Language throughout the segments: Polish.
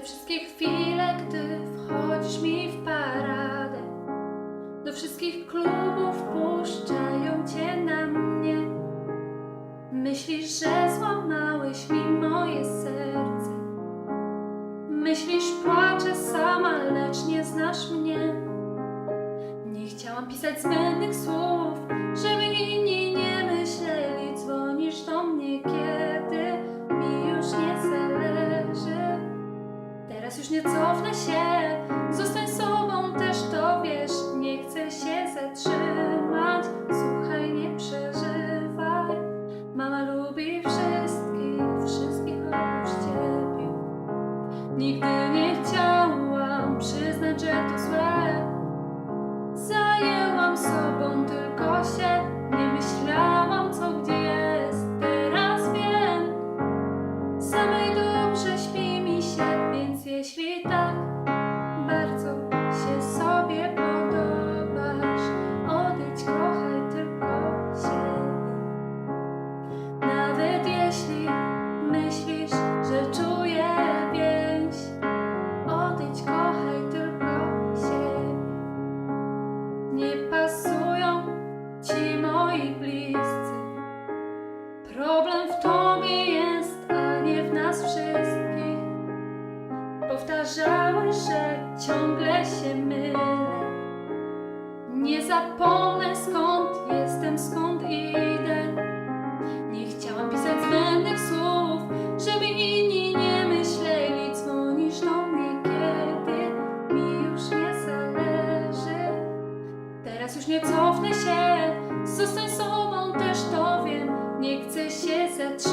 Te wszystkie chwile, gdy wchodzisz mi w paradę. Do wszystkich klubów puszczają cię na mnie. Myślisz, że złamałeś mi moje serce. Myślisz, płaczę sama, lecz nie znasz mnie. Nie chciałam pisać zbędnych słów Żeby inni nie myśleli. Dzwonisz do mnie, kiedy nie cofnę się, zostań sobą też to wiesz. Nie chcę się zatrzymać, słuchaj, nie przeżywaj. Mama lubi wszystkich, wszystkich oprócz ciebie. Nigdy Nie pasują ci moi bliscy. Problem w tobie jest, a nie w nas wszystkich. Powtarzałeś, że ciągle się mylę. Nie zapomnę Teraz już nie cofnę się, zostań sobą, też to wiem. Nie chcę się zatrzymać,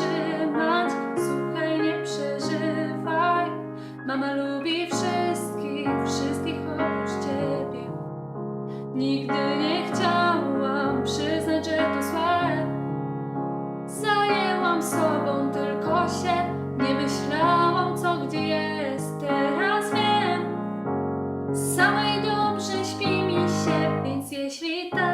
wiem.